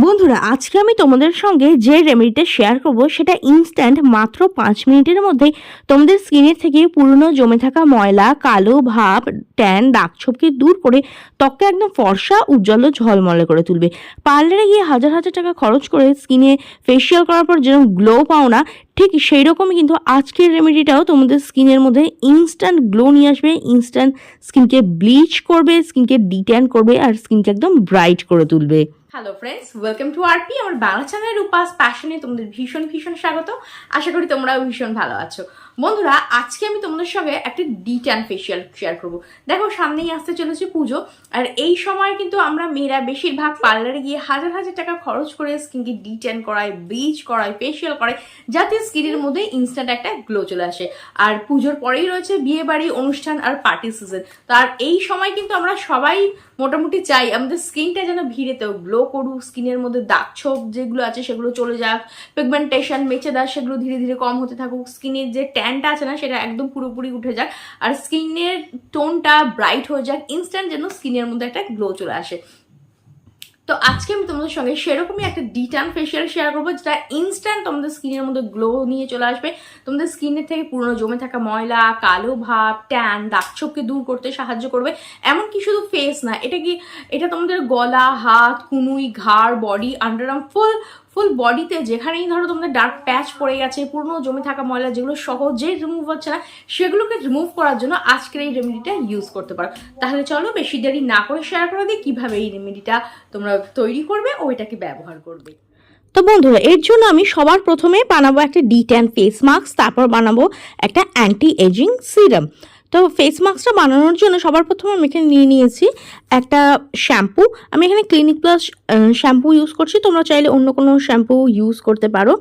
বন্ধুরা, আজকে আমি তোমাদের সঙ্গে যে রেমেডিটা শেয়ার করব, সেটা ইনস্ট্যান্ট মাত্র পাঁচ মিনিটের মধ্যে তোমাদের স্কিনের থেকে পুরনো জমে থাকা ময়লা, কালো ভাব ট্যান দাগছোপকে দূর করে ত্বককে একদম ফর্সা, উজ্জ্বল ঝলমলে করে তুলবে। পার্লারে গিয়ে হাজার হাজার টাকা খরচ করে স্কিনে ফেসিয়াল করার পর যেরকম গ্লো পাও না, ঠিক সেই রকমই কিন্তু আজকের রেমেডিটাও তোমাদের স্কিনের মধ্যে ইনস্ট্যান্ট গ্লো নিয়ে আসবে ইনস্ট্যান্ট স্কিনকে ব্লিচ করবে স্কিনকে ডিট্যান করবে, আর স্কিনকে একদম ব্রাইট করে তুলবে। Hello friends welcome to RP আমার বাংলা চ্যানেলের উপাস প্যাশনে তোমাদের ভীষণ ভীষণ স্বাগত। আশা করি তোমরাও ভীষণ ভালো আছো। বন্ধুরা, আজকে আমি তোমাদের সঙ্গে একটা ডিট্যান ফেশিয়াল শেয়ার করব। দেখো, সামনেই আসতে চলেছে পুজো, আর এই সময় কিন্তু আমরা মেয়েরা বেশিরভাগ পার্লারে গিয়ে হাজার হাজার টাকা খরচ করে স্কিনকে ডিট্যান করায় ব্লিচ করায় ফেশিয়াল করায়, যাতে স্কিনের মধ্যে ইনস্ট্যান্ট একটা গ্লো চলে আসে। আর পুজোর পরেই রয়েছে বিয়ে বাড়ি, অনুষ্ঠান আর পার্টি সিজন তো আর এই সময় কিন্তু আমরা সবাই মোটামুটি চাই আমাদের স্কিনটা যেন ভিড়েতেও গ্লো করুক স্কিনের মধ্যে দাগ ছোপ যেগুলো আছে সেগুলো চলে যাক পিগমেন্টেশন মেচে দাগ সেগুলো ধীরে ধীরে কম হতে থাকুক স্কিনের যে ট্যানটা আছে না, সেটা একদম পুরোপুরি উঠে যাক। আর স্কিনের টোনটা ব্রাইট হয়ে যাক ইনস্ট্যান্ট যেন স্কিনের মধ্যে একটা গ্লো চলে আসে। তো আজকে আমি তোমাদের সঙ্গে সেরকমই একটা ডিটান ফেশিয়াল শেয়ার করব, যেটা ইনস্ট্যান্ট তোমাদের স্কিনের মধ্যে গ্লো নিয়ে চলে আসবে। তোমাদের স্কিনের থেকে পুরনো জমে থাকা ময়লা, কালো ভাব ট্যান দাগছোপকে দূর করতে সাহায্য করবে। এমনকি শুধু ফেস না, এটা কি, এটা তোমাদের গলা, হাত, কুনুই, ঘাড় বডি আন্ডারআর্ম ফুল ফুল বডিতে যেখানেই ধরো তোমাদের ডার্ক প্যাচ পড়ে গেছে, পুরনো জমে থাকা ময়লা যেগুলো সহজেই রিমুভ হচ্ছে না, সেগুলোকে রিমুভ করার জন্য আজকের এই রেমেডিটা ইউজ করতে পারো। তাহলে চলো বেশি দেরি না করে শেয়ার করে দিই কীভাবে এই রেমেডিটা তোমরা তৈরি করবে ও এটাকে ব্যবহার করবে। তো বন্ধুরা, এর জন্য আমি সবার প্রথমে বানাবো একটা ডি ট্যান ফেস মাস্ক তারপর বানাবো একটা অ্যান্টি এজিং সিরাম তো ফেস মাস্কটা বানানোর জন্য সবার প্রথমে আমি এখানে নিয়ে নিয়েছি একটা শ্যাম্পু আমি এখানে ক্লিনিক প্লাস শ্যাম্পু ইউজ করছি। তোমরা চাইলে অন্য কোনো শ্যাম্পু ইউজ করতে পারো।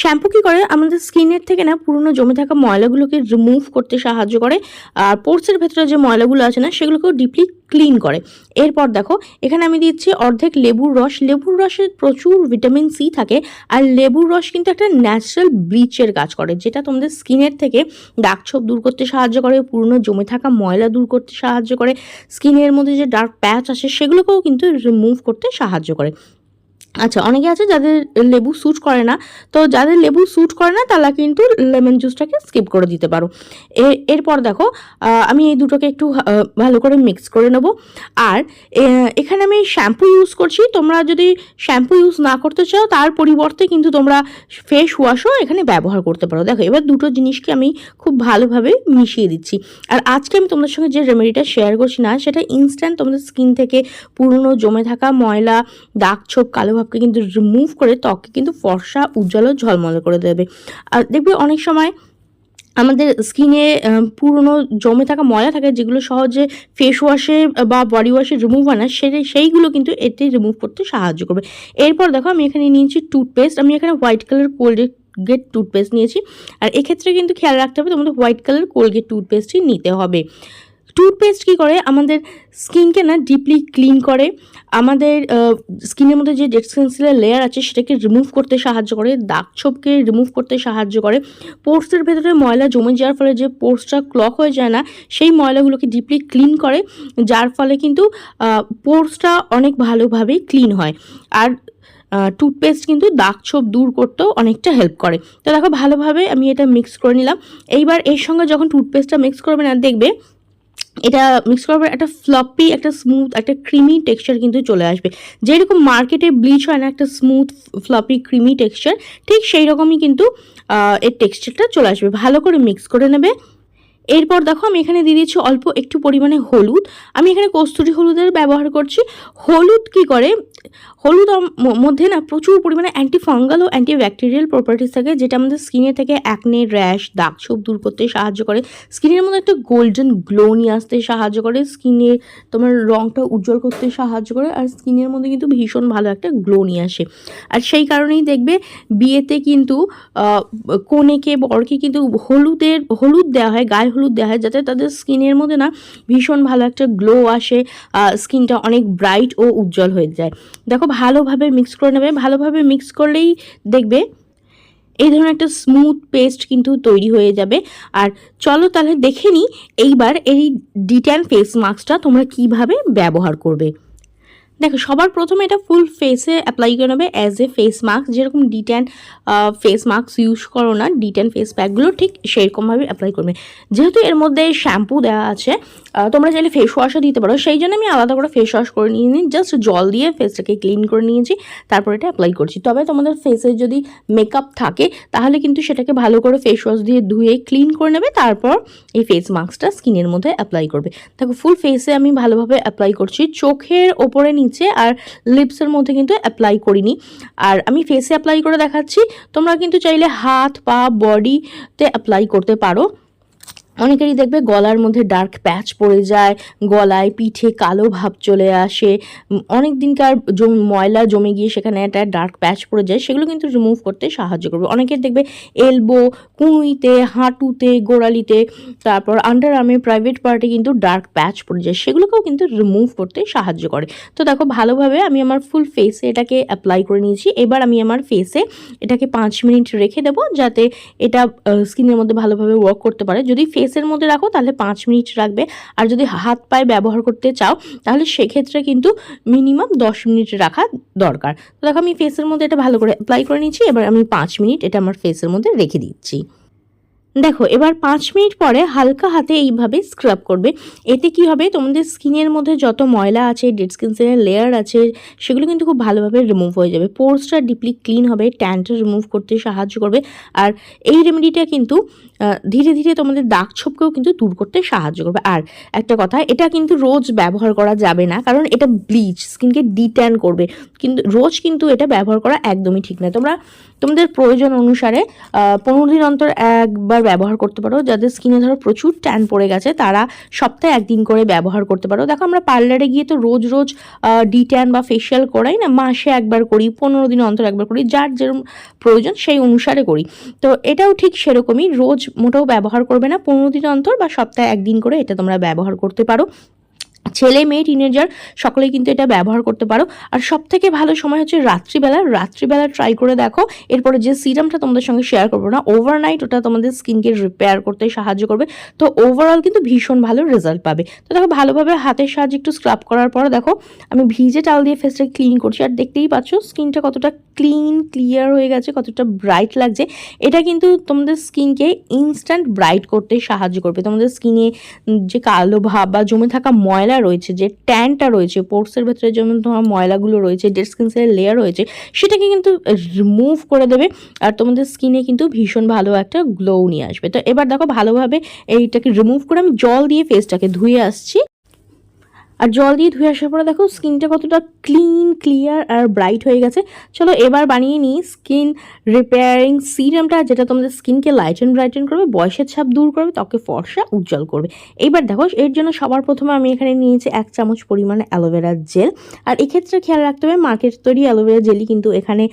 শ্যাম্পু কী করে? আমাদের স্কিনের থেকে না পুরনো জমে থাকা ময়লাগুলোকে রিমুভ করতে সাহায্য করে। আর পোর্সের ভেতরে যে ময়লাগুলো আছে না, সেগুলোকেও ডিপলি ক্লিন করে। এরপর দেখো, এখানে আমি দিচ্ছি অর্ধেক লেবুর রস। লেবুর রসে প্রচুর ভিটামিন সি থাকে, আর লেবুর রস কিন্তু একটা ন্যাচারাল ব্লিচের কাজ করে, যেটা তোমাদের স্কিনের থেকে দাগছোপ দূর করতে সাহায্য করে, পুরনো জমে থাকা ময়লা দূর করতে সাহায্য করে। স্কিনের মধ্যে যে ডার্ক প্যাচ আসে, সেগুলোকেও কিন্তু রিমুভ করতে সাহায্য করে। আচ্ছা অনেকে আছে যাদের লেবু স্যুট করে না। তো যাদের লেবু স্যুট করে না, তারা কিন্তু লেমন জুসটাকে স্কিপ করে দিতে পারো। এরপর দেখো আমি এই দুটোকে একটু ভালো করে মিক্স করে নেব। আর এখানে আমি শ্যাম্পু ইউজ করছি। তোমরা যদি শ্যাম্পু ইউজ না করতে চাও, তার পরিবর্তে কিন্তু তোমরা ফেস ওয়াশও এখানে ব্যবহার করতে পারো। দেখো, এবার দুটো জিনিসকে আমি খুব ভালোভাবে মিশিয়ে দিচ্ছি। আর আজকে আমি তোমাদের সঙ্গে যে রেমেডিটা শেয়ার করছি না, সেটা ইনস্ট্যান্ট তোমাদের স্কিন থেকে পুরনো জমে থাকা ময়লা, দাগ ছোপ, কালো ভাবকে কিন্তু রিমুভ করে ত্বককে কিন্তু ফর্সা, উজ্জ্বল ঝলমলে করে দেবে। আর দেখবে অনেক সময় আমাদের স্কিনে পুরনো জমে থাকা ময়লা থাকে যেগুলো সহজে ফেস ওয়াশে বা বডি ওয়াশে রিমুভ হয় না, সেটা, সেইগুলো কিন্তু এতে রিমুভ করতে সাহায্য করবে। এরপর দেখো আমি এখানে নিয়েছি টুথপেস্ট আমি এখানে হোয়াইট কালার কোলগেট টুথপেস্ট নিয়েছি। আর এক্ষেত্রে কিন্তু খেয়াল রাখতে হবে তোমাদের হোয়াইট কালার কোলগেট টুথপেস্টই নিতে হবে। টুথপেস্ট কী করে? আমাদের স্কিনকে না ডিপলি ক্লিন করে। আমাদের স্কিনের মধ্যে যে ডেড সেন্সিলের লেয়ার আছে, সেটাকে রিমুভ করতে সাহায্য করে, দাগ ছোপকে রিমুভ করতে সাহায্য করে। পোর্সের ভেতরে ময়লা জমে যাওয়ার ফলে যে পোর্সটা ক্লক হয়ে যায় না, সেই ময়লাগুলোকে ডিপলি ক্লিন করে, যার ফলে কিন্তু পোর্সটা অনেক ভালোভাবেই ক্লিন হয়। আর টুথপেস্ট কিন্তু দাগ ছোপ দূর করতেও অনেকটা হেল্প করে। তো দেখো, ভালোভাবে আমি এটা মিক্স করে নিলাম। এইবার এর সঙ্গে যখন টুথপেস্টটা মিক্স করবে না, দেখবে এটা মিক্স করার পর একটা ফ্লপি একটা স্মুথ একটা ক্রিমি টেক্সচার কিন্তু চলে আসবে। যেরকম মার্কেটে ব্লিচ হয় না, একটা স্মুথ ফ্লপি ক্রিমি টেক্সচার ঠিক সেই রকমই কিন্তু এর টেক্সচারটা চলে আসবে। ভালো করে মিক্স করে নেবে। এরপর দেখো আমি এখানে দিয়ে দিচ্ছি অল্প একটু পরিমাণে হলুদ। আমি এখানে কস্তুরি হলুদের ব্যবহার করছি। হলুদ কি করে? হলুদ মধ্যে না প্রচুর পরিমাণে অ্যান্টি ফাঙ্গাল ও অ্যান্টি ব্যাকটেরিয়াল প্রপার্টিস থাকে, যেটা আমাদের স্কিনে থেকে অ্যাকনে র্যাশ দাগ ছোপ দূর করতে সাহায্য করে। স্কিনের মধ্যে একটা গোল্ডেন গ্লো নিয়ে আসতে সাহায্য করে স্কিনের তোমার রংটা উজ্জ্বল করতে সাহায্য করে, আর স্কিনের মধ্যে কিন্তু ভীষণ ভালো একটা গ্লো নিয়ে আসে। আর সেই কারণেই দেখবে বিয়েতে কিন্তু কনেকে, বরকে কিন্তু হলুদের, হলুদ দেওয়া হয়, গায়ে হলুদ দেওয়া হয়, যাতে তাদের স্কিনের মধ্যে না ভীষণ ভালো একটা গ্লো আসে স্কিনটা অনেক ব্রাইট ও উজ্জ্বল হয়ে যায়। দেখো ভালোভাবে মিক্স করে নেবে। ভালোভাবে মিক্স করলেই দেখবে এই ধরনের একটা স্মুথ পেস্ট কিন্তু তৈরি হয়ে যাবে। আর চলো তাহলে দেখে নিই এইবার এই ডিট্যান ফেস মাস্কটা তোমরা কীভাবে ব্যবহার করবে। দেখো, সবার প্রথমে এটা ফুল ফেসে অ্যাপ্লাই করে নেবে অ্যাজ এ ফেস মাস্ক যেরকম ডিট্যান ফেস মাস্ক ইউজ করো না ডিট্যান ফেস প্যাকগুলো ঠিক সেরকমভাবে অ্যাপ্লাই করবে। যেহেতু এর মধ্যে শ্যাম্পু দেওয়া আছে তোমরা চাইলে ফেস ওয়াশও দিতে পারো। সেই জন্য আমি আলাদা করে ফেস ওয়াশ করে নিয়ে নিই জাস্ট জল দিয়ে ফেসটাকে ক্লিন করে নিয়েছি, তারপর এটা অ্যাপ্লাই করছি। তবে তোমাদের ফেসে যদি মেকআপ থাকে, তাহলে কিন্তু সেটাকে ভালো করে ফেস ওয়াশ দিয়ে ধুয়ে ক্লিন করে নেবে, তারপর এই ফেস মাস্কটা স্কিনের মধ্যে অ্যাপ্লাই করবে। দেখো ফুল ফেসে আমি ভালোভাবে অ্যাপ্লাই করছি। চোখের ওপরে নিচে আর লিপসের মধ্যে কিন্তু অ্যাপ্লাই করিনি। আর আমি ফেসে অ্যাপ্লাই করে দেখাচ্ছি, তোমরা কিন্তু চাইলে হাত, পা বডিতে অ্যাপ্লাই করতে পারো। অনেকেরই দেখবে গলার মধ্যে ডার্ক প্যাচ পড়ে যায়, গলায় পিঠে কালো ভাব চলে আসে। অনেক দিনকার ময়লা জমে গিয়ে সেখানে একটা ডার্ক প্যাচ পড়ে যায়, সেগুলো কিন্তু রিমুভ করতে সাহায্য করবে। অনেকের দেখবে এলবো কুঁইতে হাঁটুতে, গোড়ালিতে, তারপর আন্ডার আর্মের প্রাইভেট পার্টে কিন্তু ডার্ক প্যাচ পড়ে যায়, সেগুলোকেও কিন্তু রিমুভ করতে সাহায্য করে। তো দেখো, ভালোভাবে আমি আমার ফুল ফেসে এটাকে অ্যাপ্লাই করে নিয়েছি। এবার আমি আমার ফেসে এটাকে পাঁচ মিনিট রেখে দেবো, যাতে এটা স্কিনের মধ্যে ভালোভাবে ওয়ার্ক করতে পারে। যদি ফেসের মধ্যে রাখো, তাহলে পাঁচ মিনিট রাখবে। আর যদি হাত পায়ে ব্যবহার করতে চাও, তাহলে সেক্ষেত্রে কিন্তু মিনিমাম দশ মিনিট রাখা দরকার। তো দেখো আমি ফেসের মধ্যে এটা ভালো করে অ্যাপ্লাই করে নিচ্ছি, এবার আমি পাঁচ মিনিট এটা আমার ফেসের মধ্যে রেখে দিচ্ছি। দেখো, এবার পাঁচ মিনিট পরে হালকা হাতে এইভাবে স্ক্রাব করবে। এতে কি হবে? তোমাদের স্কিনের মধ্যে যত ময়লা আছে ডেড স্কিন সেলের লেয়ার আছে, সেগুলো কিন্তু খুব ভালোভাবে রিমুভ হয়ে যাবে। পোর্সটা ডিপলি ক্লিন হবে ট্যানটা রিমুভ করতে সাহায্য করবে। আর এই রেমেডিটা কিন্তু ধীরে ধীরে তোমাদের দাগ ছোপকেও কিন্তু দূর করতে সাহায্য করবে। আর একটা কথা, এটা কিন্তু রোজ ব্যবহার করা যাবে না, কারণ এটা ব্লিচ, স্কিনকে ডিট্যান করবে। কিন্তু রোজ কিন্তু এটা ব্যবহার করা একদমই ঠিক নয় তোমরা, তোমাদের প্রয়োজন অনুসারে পনেরো দিন অন্তর একবার ব্যবহার করতে পারো। যাদের স্কিনে ধরো প্রচুর ট্যান পড়ে গেছে, তারা সপ্তাহে একদিন করে ব্যবহার করতে পারো। দেখো, আমরা পার্লারে গিয়ে তো রোজ রোজ ডিট্যান বা ফেশিয়াল করাই না, মাসে একবার করি, পনেরো দিন অন্তর একবার করি, যার যেরকম প্রয়োজন সেই অনুসারে করি। তো এটাও ঠিক সেরকমই, রোজ মোটেও ব্যবহার করবে না, পনেরো দিন অন্তর বা সপ্তাহে একদিন করে এটা তোমরা ব্যবহার করতে পারো। ছেলে মেয়ে টিনেজার সকলেই কিন্তু এটা ব্যবহার করতে পারো। আর সব থেকে ভালো সময় হচ্ছে রাত্রিবেলা। রাত্রিবেলা ট্রাই করে দেখো। এরপরে যে সিরামটা তোমাদের সঙ্গে শেয়ার করব না ওভারনাইট ওটা তোমাদের স্কিনকে রিপেয়ার করতে সাহায্য করবে। তো ওভারঅল কিন্তু ভীষণ ভালো রেজাল্ট পাবে। তো দেখো, ভালোভাবে হাতের সাহায্যে একটু স্ক্রাব করার পর দেখো, আমি ভিজে টাল দিয়ে ফেসটা ক্লিন করছি। আর দেখতেই পাচ্ছ স্কিনটা কতটা ক্লিন ক্লিয়ার হয়ে গেছে, কতটা ব্রাইট লাগছে। এটা কিন্তু তোমাদের স্কিনকে ইনস্ট্যান্ট ব্রাইট করতে সাহায্য করবে। তোমাদের স্কিনে যে কালো ভাব বা জমে থাকা ময়লা রয়েছে, যে ট্যানটা রয়েছে, পোর্টসের ভেতরে যেমন তোমার ময়লাগুলো রয়েছে ডেড স্কিন সেলের লেয়ার রয়েছে, সেটাকে কিন্তু রিমুভ করে দেবে আর তোমাদের স্কিনে কিন্তু ভীষণ ভালো একটা গ্লো নিয়ে আসবে। তো এবার দেখো ভালোভাবে এইটাকে রিমুভ করে আমি জল দিয়ে ফেসটাকে ধুয়ে আসছি। আর জল দিয়ে ধুয়ে আসার পরে দেখো স্কিনটা কতটা ক্লিন ক্লিয়ার আর ব্রাইট হয়ে গেছে। চলো এবার বানিয়ে নিই স্কিন রিপেয়ারিং সিরামটা যেটা তোমাদের স্কিনকে লাইট অ্যান্ড ব্রাইটেন করবে, বয়সের ছাপ দূর করবে, ত্বকে ফর্সা উজ্জ্বল করবে। এইবার দেখো এর জন্য সবার প্রথমে আমি এখানে নিয়েছি এক চামচ পরিমাণে অ্যালোভেরা জেল আর এক্ষেত্রে খেয়াল রাখতে হবে মার্কেট তৈরি অ্যালোভেরা জেলই কিন্তু এখানে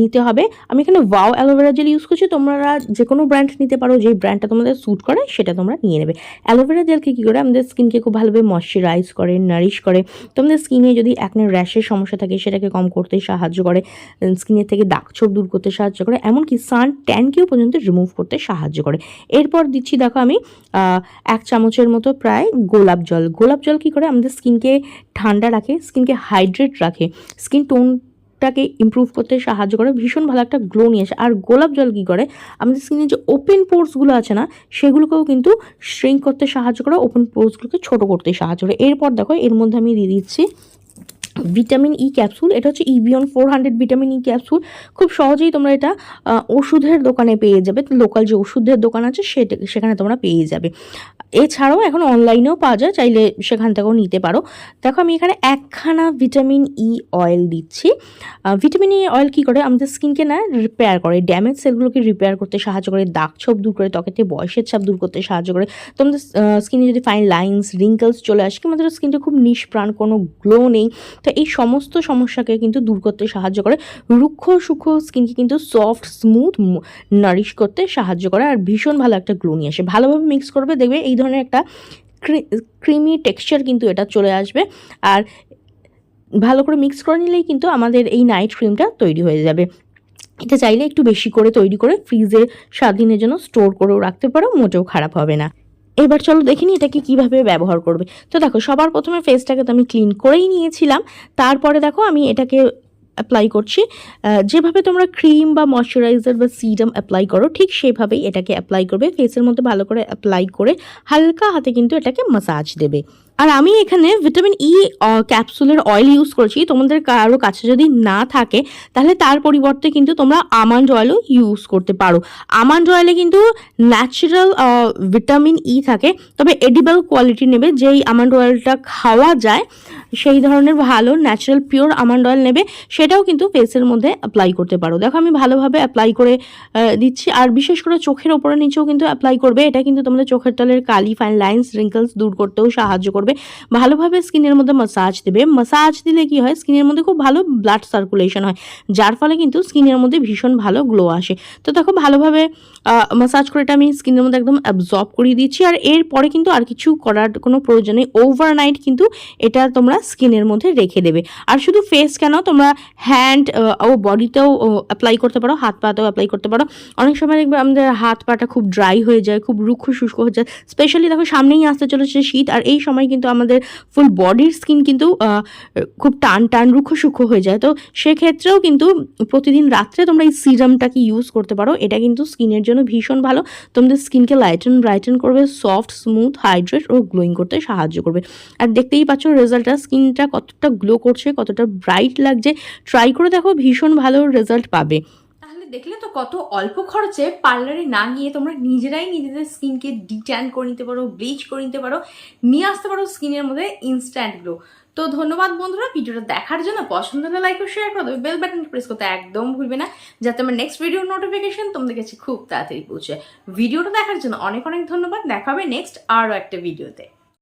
নিতে হবে। আমি এখানে ওয়াও অ্যালোভেরা জেল ইউজ করছি, তোমরা যে কোনো ব্র্যান্ড নিতে পারো, যেই ব্র্যান্ডটা তোমাদের স্যুট করে, সেটা তোমরা নিয়ে নেবে। অ্যালোভেরা জেলকে কী করে, আমাদের স্কিনকে খুব ভালোভাবে ময়শ্চারাইজ করে নারিশ করে। তোমাদের স্কিনে যদি একনে র্যাশের সমস্যা থাকে, সেটাকে কম করতে সাহায্য করে স্কিনের থেকে দাগ ছোপ দূর করতে সাহায্য করে, এমনকি সান ট্যানকেও পর্যন্ত রিমুভ করতে সাহায্য করে। এরপর দিচ্ছি দেখো আমি এক চামচের মতো প্রায় গোলাপ জল। গোলাপ জল কী করে? আমাদের স্কিনকে ঠান্ডা রাখে স্কিনকে হাইড্রেট রাখে। স্কিন টোন টাকে ইম্প্রুভ করতে সাহায্য করে, ভীষণ ভালো একটা গ্লো নিয়ে আসে। আর গোলাপ জল কী করে? আমাদের স্কিনে যে ওপেন পোর্সগুলো আছে না, সেগুলোকেও কিন্তু শ্রিঙ্ক করতে সাহায্য করে ওপেন পোর্সগুলোকে ছোট করতে সাহায্য করে। এরপর দেখো, এর মধ্যে আমি দিয়ে দিচ্ছি ভিটামিন ই ক্যাপসুল এটা হচ্ছে Evion four hundred vitamin E capsule খুব সহজেই তোমরা এটা ওষুধের দোকানে পেয়ে যাবে। লোকাল যে ওষুধের দোকান আছে, সেটা, সেখানে তোমরা পেয়ে যাবে। এছাড়াও এখন অনলাইনেও পাওয়া যায়, চাইলে সেখান থেকেও নিতে পারো। দেখো আমি এখানে একখানা ভিটামিন ই অয়েল দিচ্ছি। ভিটামিন ই অয়েল কী করে? আমাদের স্কিনকে না রিপেয়ার করে। ড্যামেজ সেলগুলোকে রিপেয়ার করতে সাহায্য করে। দাগ ছোপ দূর করে ত্বকেতে বয়সের ছাপ দূর করতে সাহায্য করে। তোমাদের স্কিনে যদি ফাইন লাইন্স রিঙ্কলস চলে আসে কিংবা তোমাদের স্কিনটা খুব নিষ্প্রাণ, কোনো গ্লো নেই। তো এই সমস্ত সমস্যাকে কিন্তু দূর করতে সাহায্য করে। রুক্ষ সূক্ষ্ম স্কিনকে কিন্তু সফট, স্মুথ নারিশ করতে সাহায্য করে। আর ভীষণ ভালো একটা গ্লো নিয়ে আসে। ভালোভাবে মিক্স করবে, দেখবে এই ধরনের একটা ক্রিমি টেক্সচার কিন্তু এটা চলে আসবে। আর ভালো করে মিক্স করে নিলেই কিন্তু আমাদের এই নাইট ক্রিমটা তৈরি হয়ে যাবে। এটা চাইলে একটু বেশি করে তৈরি করে ফ্রিজে সাত দিনের জন্য স্টোর করেও রাখতে পারো, মোটেও খারাপ হবে না। এবার চলো দেখিনি এটাকে কীভাবে ব্যবহার করবে। তো দেখো, সবার প্রথমে ফেসটাকে তো আমি ক্লিন করেই নিয়েছিলাম। তারপরে দেখো, আমি এটাকে অ্যাপ্লাই করছি। যেভাবে তোমরা ক্রিম বা ময়শ্চারাইজার বা সিরাম অ্যাপ্লাই করো, ঠিক সেভাবেই এটাকে অ্যাপ্লাই করবে। ফেসের মধ্যে ভালো করে অ্যাপ্লাই করে হালকা হাতে কিন্তু এটাকে মাসাজ দেবে। আর আমি এখানে ভিটামিন ই ক্যাপসুলের অয়েল ইউজ করেছি। তোমাদের কারও কাছে যদি না থাকে, তাহলে তার পরিবর্তে কিন্তু তোমরা আমান্ড অয়েলও ইউজ করতে পারো। আমান্ড অয়েলে কিন্তু ন্যাচারাল ভিটামিন ই থাকে, তবে এডিবল কোয়ালিটি নেবে। যেই আমান্ড অয়েলটা খাওয়া যায় সেই ধরনের ভালো ন্যাচারাল পিওর আমন্ড অয়েল নেবে, সেটাও কিন্তু ফেসের মধ্যে অ্যাপ্লাই করতে পারো। দেখো, আমি ভালোভাবে অ্যাপ্লাই করে দিচ্ছি, আর বিশেষ করে চোখের ওপরে নিচেও কিন্তু অ্যাপ্লাই করবে। এটা কিন্তু তোমাদের চোখের তলের কালি ফাইন লাইন্স রিঙ্কলস দূর করতেও সাহায্য করবে। ভালোভাবে স্কিনের মধ্যে মাসাজ দেবে। মাসাজ দিলে কি হয়? স্কিনের মধ্যে খুব ভালো ব্লাড সার্কুলেশন হয়, যার ফলে কিন্তু স্কিনের মধ্যে ভীষণ ভালো গ্লো আসে। তো দেখো, ভালোভাবে মাসাজ করে এটা আমি স্কিনের মধ্যে একদম অ্যাবজর্ব করিয়ে দিচ্ছি। আর এরপরে কিন্তু আর কিছু করার কোনো প্রয়োজন নেই। ওভারনাইট কিন্তু এটা তোমরা স্কিনের মধ্যে রেখে দেবে। আর শুধু ফেস কেন, তোমরা হ্যান্ড ও বডিতেও অ্যাপ্লাই করতে পারো, হাত পাতেও অ্যাপ্লাই করতে পারো। অনেক সময় দেখবে আমাদের হাত পাটা খুব ড্রাই হয়ে যায়, খুব রুক্ষ শুষ্ক হয়ে যায়। স্পেশালি দেখো সামনেই আসতে চলেছে শীত, আর এই সময় কিন্তু আমাদের ফুল বডির স্কিন কিন্তু খুব টান টান, রুক্ষ সূক্ষ্ম হয়ে যায়। তো সেক্ষেত্রেও কিন্তু প্রতিদিন রাত্রে তোমরা এই সিরামটাকে ইউজ করতে পারো। এটা কিন্তু স্কিনের জন্য ভীষণ ভালো। তোমাদের স্কিনকে লাইটেন ব্রাইটেন করবে সফট স্মুথ হাইড্রেট ও গ্লোয়িং করতে সাহায্য করবে। আর দেখতেই পাচ্ছ রেজাল্টটা স্কিনটা কতটা গ্লো করছে, কতটা ব্রাইট লাগছে ট্রাই করে দেখো ভীষণ ভালো রেজাল্ট পাবে। তাহলে দেখলে তো কত অল্প খরচে পার্লারে না গিয়ে তোমরা নিজেরাই নিজেদের স্কিনকে ডিট্যান করে নিতে পারো ব্লিচ করে নিতে পারো, নিয়ে আসতে পারো স্কিনের মধ্যে ইনস্ট্যান্ট গ্লো তো ধন্যবাদ বন্ধুরা, ভিডিওটা দেখার জন্য পছন্দ হলে লাইক ও শেয়ার করে দেবে বেল বাটন প্রেস করতে একদম ভুলবে না, যাতে আমার নেক্সট ভিডিওর নোটিফিকেশন তোমাদের কাছে খুব তাড়াতাড়ি পৌঁছে। ভিডিওটা দেখার জন্য অনেক অনেক ধন্যবাদ, দেখা হবে নেক্সট আরও একটা ভিডিওতে